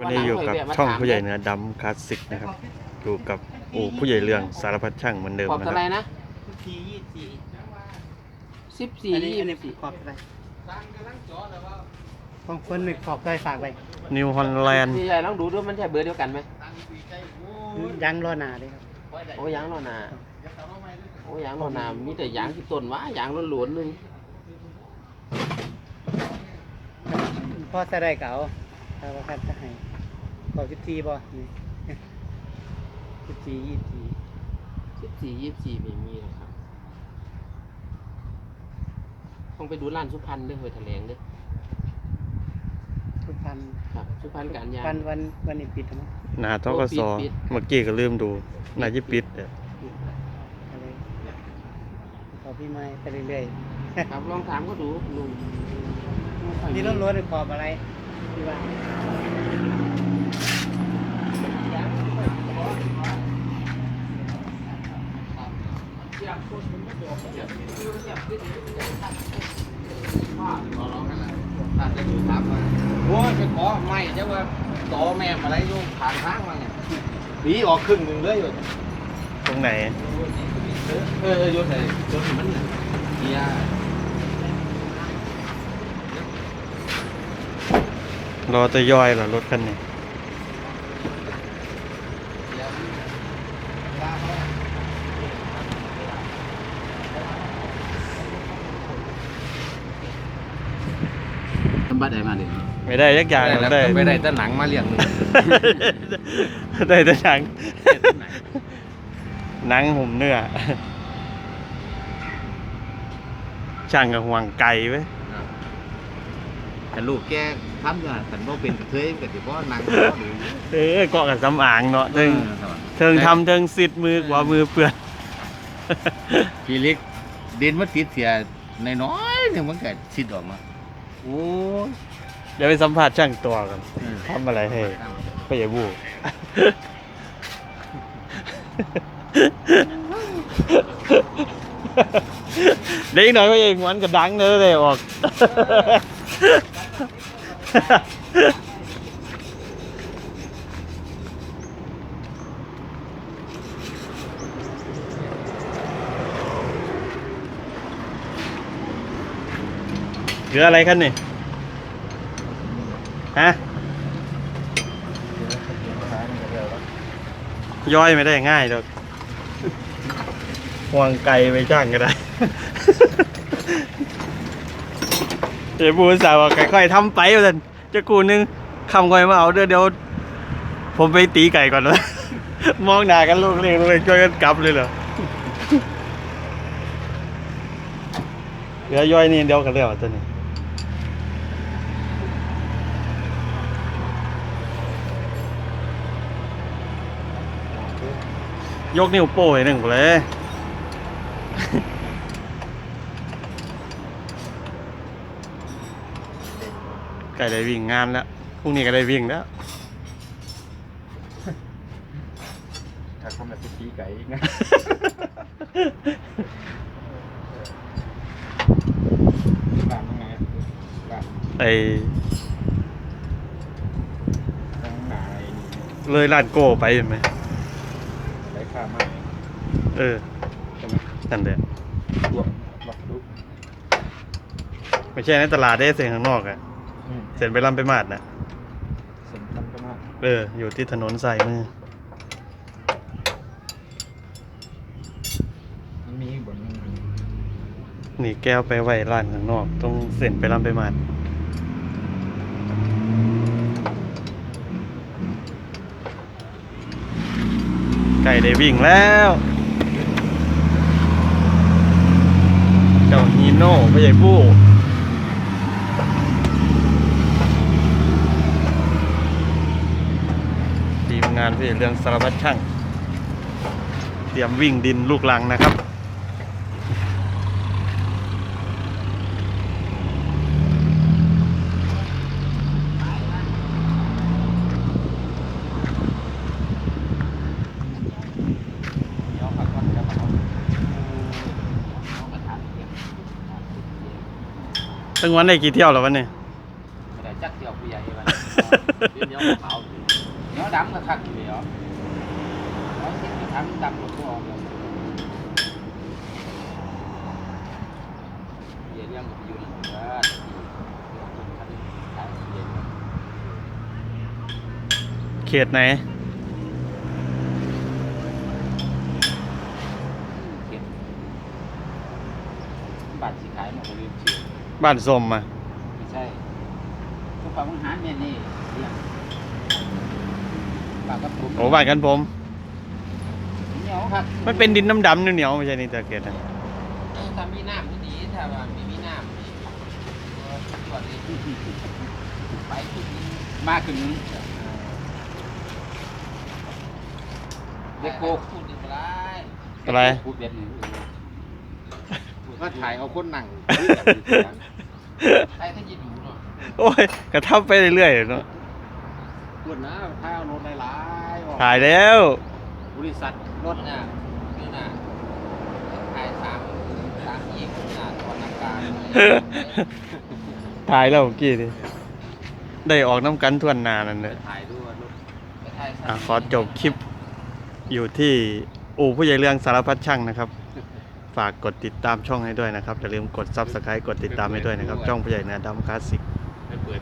วันนี้อยู่กับช่องผู้ใหญ่เหนือดำคลาสสิกนะครับ อยู่กับโอ้ผู้ใหญ่เรื่องสารพัดช่างเหมือนเดิมขอบนะคเท่ารับไหรนะทียี่สี่สิบสี่อันนี้ยี่อันนี้สิบสี่ขอบอะไรของคนหนึ่งขอบได้ฝากไปนิวฮอลแลนด์พี่ใหญ่ลองดูด้วยมันใช่เบอร์เดียวกันไหมยังรอหนาเลยครับโอ้ยางรอนาโอ้ยางรอนามีแต่ยางที่ต้นวะยางล้วนๆนึงพ่อจะได้เก่าถ้าว่าคัดจะให้ ขอบสิบสี่บ่นี่สิบสี่ยี่สี่สิบสี่ยี่สิบสี่ไม่มีหรอกครับต้องไปดูร้านสุพรรณด้วยห้วยแถลงด้วยทุกพันครับ สุพรรณการยาง วันวันวันนี้ปิดมั้งหนาทกสปิด เมื่อกี้ก็ลืมดูนายยิปิดเด้อปิดอะไรขอพี่ไม้ไปเรื่อยครับลองถามก็ดูลุงๆ นี่ล้วนๆขอบอะไรที่ว่า โอ้ยไปขอไม่เจ้าว่าต่อแม่มาอะไรอยู่ผ่านทางมาเนี่ยปีออกครึ่งหนึ่งเลยอยู่ตรงไหน เออเออโยนไหนโยนมันเนี่ยเฮียรอจะย่อยเหรอรถคันนี้ ทำ บัตรได้มาเนี่ยไม่ได้ยักอย่างหรอกได้ไม่ได้แต่หนังมาเรียงหนึ่งได้แต่หนังหนังหุ่มเนื้อช่างกับห่วงไก่ไว้ยแต่ลูกแกทำอย่างแต่บ่เป็นกระเทยกับที่พ่อหนังหรือเออเกาะกับสำอางเนาะเทิงเทิงทำเทิงซิดมือกว่ามือเปื้อนพี่เล็กเด่นมาติดเสียน้อยๆเนี่ยมันเกิดชิดออกมา โอ้ยเดี๋ยวไปสัมภาษณ์ช่างตัวกันเออทำอะไรให้พ่อใหญ่บูเด็กหน่อยพ่อใหญ่หวนกับดังเด้อเลยออก เหลืออะไรกันนี่ฮะย่อยไม่ได้ง่ายหรอกห่วงไก่ไปจ้างก็ได้ เดี๋ยวบูสาวว่าค่อยๆทำไปว่าสันจะกูนึงคำค่อยมาเอาเดี๋ยวเดี๋ยวผมไปตีไก่ก่อนนะมองหน้ากันลูกเลี้ยงเลยช่วยกันกลับเลยเหรอเหลือย่อยนี่เดียวกันเลยเหรอตัวนี้ ยกนิ้วโป้ยหนึ่งเลย ไก่ได้วิ่งงานแล้ว พรุ่งนี้ก็ได้วิ่งแล้ว ถ้าทำแบบตีไก่อีกนะ บ้านไงบ้านไอทางไหนเลยลาดโก้ไปเห็นไหมไรค่ามาก เออใช่ไหมนั่นแหละรวมหลอกดูไม่ใช่ในตลาดได้เสียงข้างนอกอะเสียนไปลำไปมาดนะสมทันก็มากเออ อยู่ที่ถนนสายมือ มันมีบนนี่แก้วไปไว้ร้านข้างนอก ต้องเส้นไปลำไปมาดไก่ได้วิ่งแล้ว เจ้าฮี โน่พ่ใหญ่ผู้ทีมงานพี่เรื่องสารพัดช่าง เตรียมวิ่งดินลูกลังนะครับ ตั้งวันได้กี่เที่ยวแล้ววันนี้ ไม่ได้จักเที่ยวผู้ใหญ่วันเดี๋ยวขาวเดี๋ยวดำก็คักอยู่เดี๋ยวเอาเส้นที่ทำดำหมดก็ออกแล้วเดี๋ยวเรื่องมันอยู่นั่นเด้อขายเย็นเขตไหนเก็บบัตรสีขายหมดก็ลืมชื่อ บ้านส้มอะไม่ใช่ทุกความมึงหารเนี่ยนี่เรียกปากกระปุกโอ้บ้านกันผม เหนียวครับมันเป็นดินน้ำดำเหนียวๆไม่ใช่นี่ตะเกียบนะเออถ้ามีน้ำก็ดีถ้าว่าไม่มีน้ำนี่เออตรวจเลยไปขึ้นนี้มากขึ้นนี้เด็กโกพูดอีกไรอะไรพูดแบบนี้ ก็ถ่ายเอาคนนั่งใครถ้าจะดูเนาะโอ้ยกระทับไปเรื่อยๆเนาะพูดนะถ้าเอารถหลายๆออกถ่ายแล้ว บริษัทรถน่ะคือน่ะถ่ายสามสามยี่คนน่ะตอนนักการถ่ายแล้วเมื่อกี้นี่ได้ออกน้ำกันทวนหนานั่นเลย ถ่ายด้วยรถไปถ่ายอะขอจบคลิปอยู่ที่อู่ผู้ใหญ่เรื่องสารพัดช่างนะครับ ฝากกดติดตามช่องให้ด้วยนะครับอย่าลืมกด subscribe กดติดตามให้ด้วยนะครับช่องผู้ใหญ่เนื้อดำคลาสสิกไปเปิด